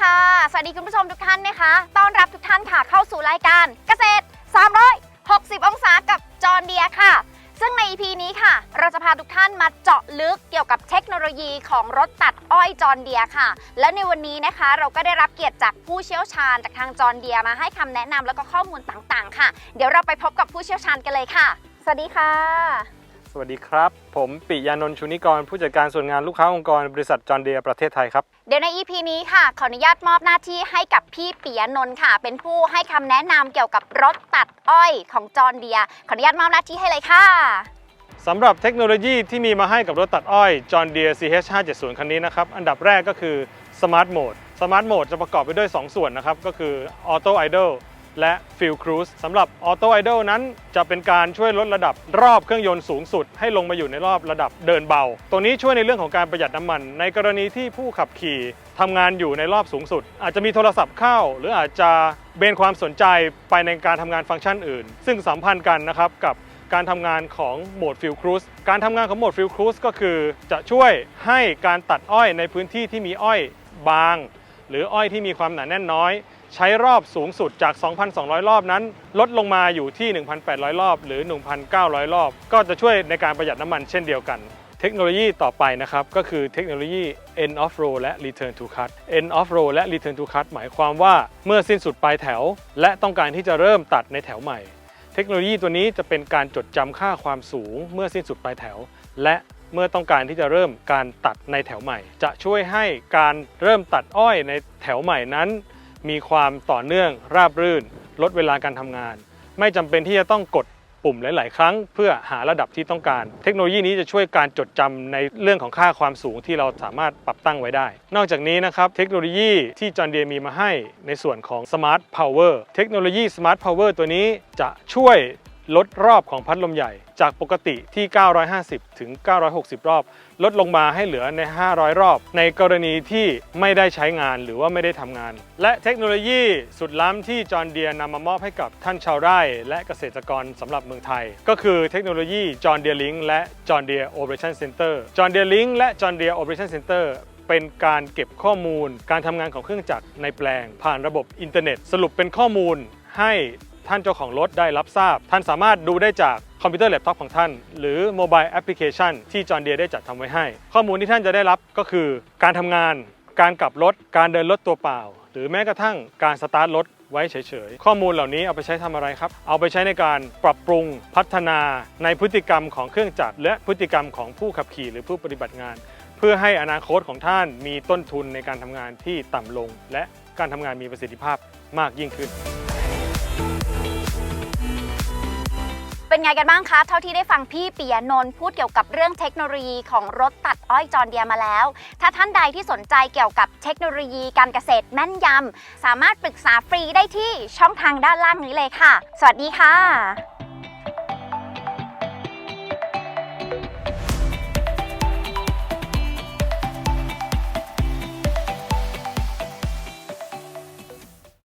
สดีค่ะ สวัสดีคุณผู้ชมทุกท่านนะคะ ต้อนรับทุกท่านค่ะเข้าสู่รายการเกษตร 360 องศากับจอห์นเดียค่ะ ซึ่งใน EP นี้ค่ะ เราจะพาทุกท่านมาเจาะลึกเกี่ยวกับเทคโนโลยีของรถตัดอ้อยจอห์นเดียค่ะ และในวันนี้นะคะ เราก็ได้รับเกียรติจากผู้เชี่ยวชาญจากทางจอห์นเดียมาให้คำแนะนำแล้วก็ข้อมูลต่างๆ ค่ะ เดี๋ยวเราไปพบกับผู้เชี่ยวชาญกันเลยค่ะ สวัสดีค่ะ สวัสดีครับ ผมปิยานนท์ชุนิกร ผู้จัดการส่วนงานลูกค้าองค์กร บริษัทจอห์นเดียประเทศไทยครับ เดี๋ยวใน EP นี้ค่ะ ขออนุญาตมอบหน้าที่ให้กับพี่ปิยะนนท์ค่ะ เป็นผู้ให้คำแนะนำเกี่ยวกับรถตัดอ้อยของจอห์นเดีย ขออนุญาตมอบหน้าที่ให้เลยค่ะ สำหรับเทคโนโลยีที่มีมาให้กับรถตัดอ้อย John Deere CH570 คันนี้นะครับ อันดับแรกก็คือ Smart Mode Smart Mode จะประกอบไปด้วย 2 ส่วนนะครับ ก็คือ Auto Idle และ Field Cruise สำหรับ Auto Idle นั้นจะเป็นการช่วยลดระดับรอบเครื่องยนต์สูงสุด ให้ลงมาอยู่ในรอบระดับเดินเบา ตัวนี้ช่วยในเรื่องของการประหยัดน้ำมัน ในกรณีที่ผู้ขับขี่ทำงานอยู่ในรอบสูงสุด อาจจะมีโทรศัพท์เข้า หรืออาจจะเบนความสนใจไปในการทำงานฟังก์ชันอื่น ซึ่งสัมพันธ์กันนะครับกับการทำงานของโหมดฟิลครู e การทำงานของโหมดฟิลครู e ก็คือ จะช่วยให้การตัดอ้อยในพื้นที่ที่มีอ้อยบาง หรืออ้อยที่มีความหนาแน่นน้อย ใช้รอบสูงสุดจาก 2,200 รอบนั้น ลดลงมาอยู่ที่ 1,800 รอบ หรือ 1,900 รอบ ก็จะช่วยในการประหยัดน้ำมันเช่นเดียวกัน เทคโนโลยีต่อไปนะครับ ก็คือเทคโนโลยี end of row และ return to cut end of row และ return to cut หมายความว่าเมื่อสิ้นสุดปลายแถว และต้องการที่จะเริ่มตัดในแถวใหม่ เทคโนโลยีตัวนี้จะเป็นการจดจำค่าความสูง เมื่อสิ้นสุดปลายแถว และเมื่อต้องการที่จะเริ่มการตัดในแถวใหม่ จะช่วยให้การเริ่มตัดอ้อยในแถวใหม่นั้น มีความต่อเนื่องราบรื่น ลดเวลาการทำงาน ไม่จำเป็นที่จะต้องกดปุ่มหลาย ๆ ครั้งเพื่อหาระดับที่ต้องการ เทคโนโลยีนี้จะช่วยการจดจำในเรื่องของค่าความสูงที่เราสามารถปรับตั้งไว้ได้ นอกจากนี้นะครับ เทคโนโลยีที่จอห์นเดียมีมาให้ในส่วนของ Smart Power เทคโนโลยี Smart Power ตัวนี้จะช่วย ลดรอบของพัดลมใหญ่จากปกติที่ 950 ถึง 960 รอบ ลดลงมาให้เหลือใน 500 รอบ ในกรณีที่ไม่ได้ใช้งานหรือว่าไม่ได้ทำงาน และเทคโนโลยีสุดล้ำที่จอห์นเดียนำมามอบให้กับท่านชาวไร่ และเกษตรกรสำหรับเมืองไทย ก็คือเทคโนโลยีจอห์นเดียลิงและจอห์นเดียโอเปอเรชั่นเซ็นเตอร์จอห์นเดียลิงและจอห์นเดียโอเปอเรชั่นเซ็นเตอร์เป็นการเก็บข้อมูล การทำงานของเครื่องจักรในแปลง ผ่านระบบอินเทอร์เน็ต สรุปเป็นข้อมูลให้ ท่านเจ้าของรถได้รับทราบ ท่านสามารถดูได้จากคอมพิวเตอร์แล็ปท็อปของท่าน หรือโมบายแอปพลิเคชันที่จอห์นเดียได้จัดทำไว้ให้ ข้อมูลที่ท่านจะได้รับก็คือ การทำงาน การกลับรถ การเดินรถตัวเปล่า หรือแม้กระทั่งการสตาร์ทรถไว้เฉยๆ ข้อมูลเหล่านี้เอาไปใช้ทำอะไรครับ เอาไปใช้ในการปรับปรุงพัฒนาในพฤติกรรมของเครื่องจักรและพฤติกรรมของผู้ขับขี่หรือผู้ปฏิบัติงาน เพื่อให้อนาคตของท่านมีต้นทุนในการทำงานที่ต่ำลง และการทำงานมีประสิทธิภาพมากยิ่งขึ้น เป็นไงกันบ้างคะ เท่าที่ได้ฟังพี่ปียนนท์พูดเกี่ยวกับเรื่องเทคโนโลยีของรถตัดอ้อยจอนเดียมาแล้ว ถ้าท่านใดที่สนใจเกี่ยวกับเทคโนโลยีการเกษตรแม่นยำ สามารถปรึกษาฟรีได้ที่ช่องทางด้านล่างนี้เลยค่ะ สวัสดีค่ะ